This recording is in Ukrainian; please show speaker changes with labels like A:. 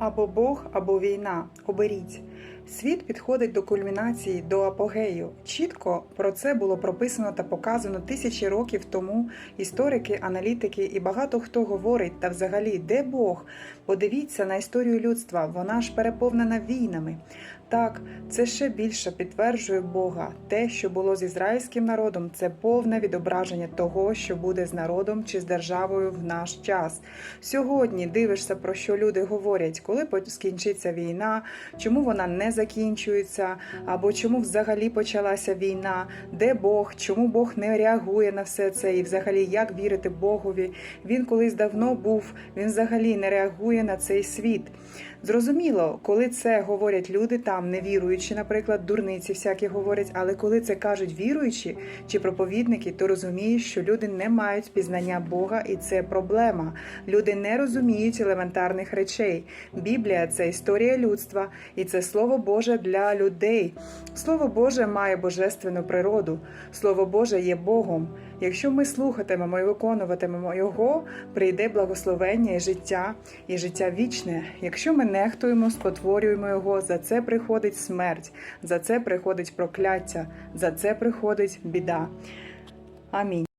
A: Або Бог, або війна. Оберіть. Світ підходить до кульмінації, до апогею. Чітко про це було прописано та показано тисячі років тому. Історики, аналітики і багато хто говорить, та взагалі, де Бог? Подивіться на історію людства, вона ж переповнена війнами. Так, це ще більше підтверджує Бога. Те, що було з ізраїльським народом, це повне відображення того, що буде з народом чи з державою в наш час. Сьогодні дивишся, про що люди говорять, коли скінчиться війна, чому вона не закінчується, або чому взагалі почалася війна, де Бог, чому Бог не реагує на все це, і взагалі як вірити Богові. Він колись давно був, він взагалі не реагує на цей світ. Зрозуміло, коли це говорять люди там, не віруючі, наприклад, дурниці всякі говорять, але коли це кажуть віруючі чи проповідники, то розумієш, що люди не мають пізнання Бога, і це проблема. Люди не розуміють елементарних речей. Біблія це історія людства, і це слово Боже для людей. Слово Боже має божественну природу. Слово Боже є Богом. Якщо ми слухатимемо і виконуватимемо Його, прийде благословення і життя, і життя вічне. Якщо ми нехтуємо, спотворюємо Його, за це приходить смерть, за це приходить прокляття, за це приходить біда. Амінь.